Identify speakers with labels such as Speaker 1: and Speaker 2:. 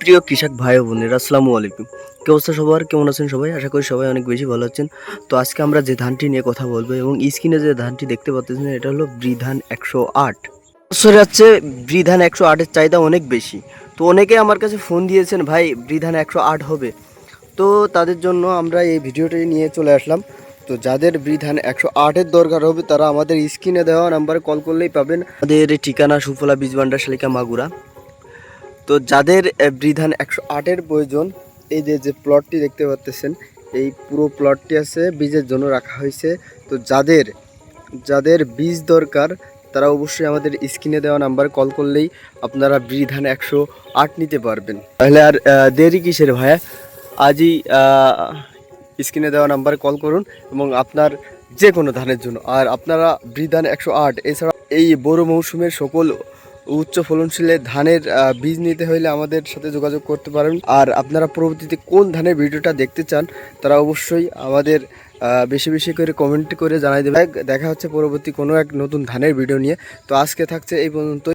Speaker 1: প্রিয় কৃষক ভাই বোনেরা, আসসালামু আলাইকুম। কি অবস্থা সবার? কেমন আছেন সবাই? আশা করি সবাই অনেক বেশি ভালো আছেন। তো আজকে আমরা যে ধানটি নিয়ে কথা বলব এবং স্ক্রিনে যে ধানটি দেখতে পাচ্ছেন, এটা হলো বৃধান একশো আট। বছরে হচ্ছে বৃধান একশো আটের চাহিদা অনেক বেশি। তো অনেকে আমার কাছে ফোন দিয়েছেন, ভাই, বৃধান একশো আট হবে। তো তাদের জন্য আমরা এই ভিডিওটি নিয়ে চলে আসলাম। তো যাদের বৃধান একশো আটের দরকার হবে, তারা আমাদের স্ক্রিনে দেওয়া নাম্বারে কল করলেই পাবেন। আমাদের ঠিকানা সুফলা বীজ ভান্ডার শালিকা মাগুরা। তো যাদের বৃধান একশো আটের প্রয়োজন, এই যে যে প্লটটি দেখতে পাচ্ছেন এই পুরো প্লটটি আছে, বীজের জন্য রাখা হয়েছে। তো যাদের যাদের বীজ দরকার, তারা অবশ্যই আমাদের স্ক্রিনে দেওয়া নাম্বার কল করলেই আপনারা বৃধান একশো আট নিতে পারবেন। তাহলে আর দেরি কিসের ভাইয়া? আজই স্ক্রিনে দেওয়া নাম্বারে কল করুন এবং আপনার যে কোনো ধানের জন্য। আর আপনারা বৃধান একশো আট, এছাড়া এই বড় মৌসুমের সকল উচ্চ ফলনশীলের ধানের বীজ নিতে হলে আমাদের সাথে যোগাযোগ করতে পারেন। আর আপনারা পরবর্তীতে কোন ধানের ভিডিওটা দেখতে চান, তারা অবশ্যই আমাদের বেশি বেশি করে কমেন্ট করে জানাই দেবে দেখা হচ্ছে পরবর্তী কোনো এক নতুন ধানের ভিডিও নিয়ে। তো আজকে থাকছে এই পর্যন্ত